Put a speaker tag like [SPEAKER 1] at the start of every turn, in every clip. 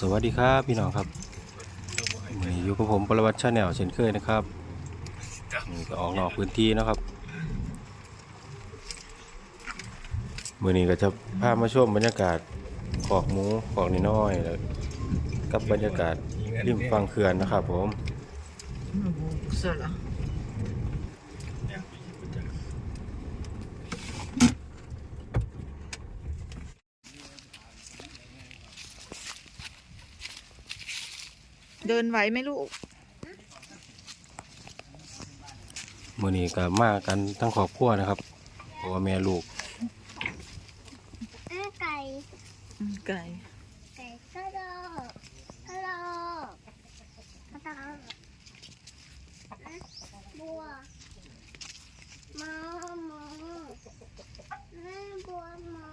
[SPEAKER 1] สวัสดีครับพี่น้องครับอยู่กับผมปรวัติชาแนลเช่นเคยนะครับนี่ก็ออกนอกพื้นที่นะครับมื่อนี้ก็จะพามาชมบรรยากาศขอกหมูขอกน้อยแล้วกับบรรยากาศริมฝั่งเขื่อนนะครับผม
[SPEAKER 2] เสร็จแล้วเดินไหวไหมลูก
[SPEAKER 1] มื่อนี้ก็มากันทั้งครอบครัวนะครับพ่อแม่ลูก
[SPEAKER 3] อะไก่
[SPEAKER 2] อืมไก่
[SPEAKER 3] ไก่ฮัลโหลฮัลโหลฮัลโหลอะบัวมอมอแม่บัวมอ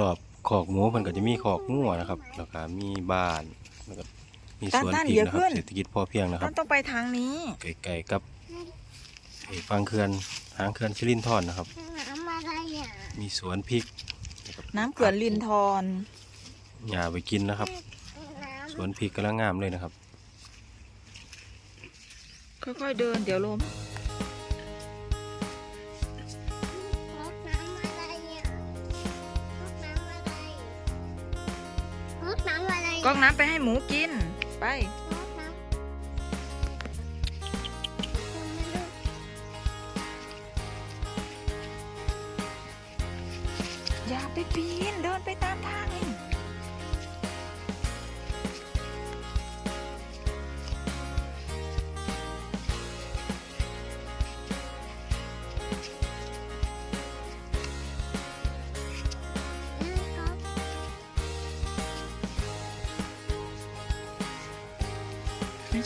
[SPEAKER 1] รอบๆขอกหมูมันก็จะมีขอกงัวนะครับแล้วก็มีบ้านแล้วก็ มีสวนพริกนะครับเศรษฐกิจพอเพียงนะค
[SPEAKER 2] ต้
[SPEAKER 1] รั
[SPEAKER 2] อบงต้องไปทางนี้
[SPEAKER 1] ไก่ๆกับไอ้ฟังเขื่อนหางเขื่อนชิลินทอนนะครับ
[SPEAKER 3] น้ำอะไรอะ
[SPEAKER 1] มีสวนพริก
[SPEAKER 2] น้ำเขื่อนลินทอน
[SPEAKER 1] หญ้าไปกินนะครับ
[SPEAKER 3] น้ำ
[SPEAKER 1] สวนพริกกำลังงามเลยนะครับ
[SPEAKER 2] ค่อยๆเดินเดี๋ยวล้ม
[SPEAKER 3] รดน้ำอะไรอะรดน้ำอะไรรดน้ำอะไร
[SPEAKER 2] กล้องน้ำไปให้หมูกิน ไป อย่าไปปีน เดินไปตามทาง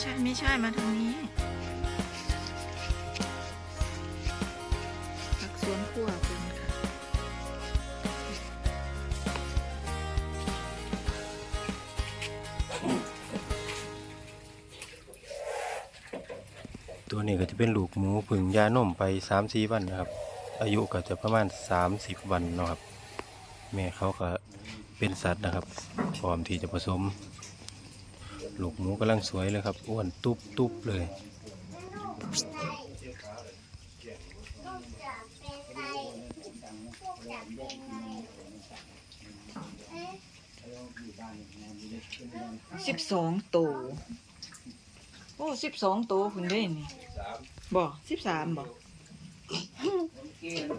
[SPEAKER 2] ใช่ไม่ใช่มาทางนี้ผักสวนครัวคุณค่ะ
[SPEAKER 1] ตัวนี้ก็จะเป็นลูกหมูผึ่งยานมไป3ามสี่วันนะครับ อายุก็จะประมาณ30วันเนาะครับ แม่เขาก็เป็นสัตว์นะครับพร้อมที่จะผสม ลูกหมูกำลังสวยเลยครับอ้วนตุบตุบเลย
[SPEAKER 2] สิบสองตัวโอ้สิบสองตัวคุณได้นี่บ่สิบสามบ่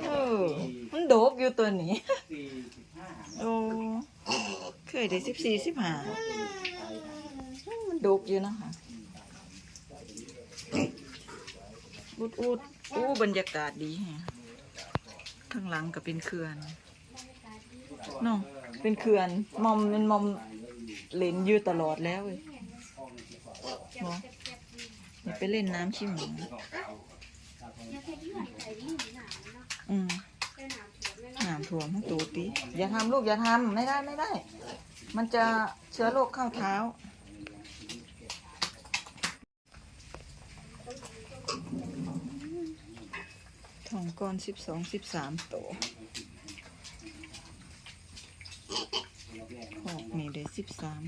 [SPEAKER 2] เออมันโดกอยู่ตัวนี้โอ้เคยได้สิบสี่สิบห้า ดกอยู่นะคะอุดอุดอู้บรรยากาศดีแฮะข้างหลังก็เป็นเขื่อนเน้องเป็นเขื่อนมอมมันมอมเล่นอยู่ตลอดแล้วเว้ยบออย่าไปเล่นน้ำขี้หมูอืมน้ำถ่วมให้ตูตีอย่าทำลูกอย่าทำไม่ได้ไม่ได้ มันจะเชื้อโรคเข้าเท้า ทองก้อนสิบสองสิบสามตัวหอกนี่ได้สิบสาม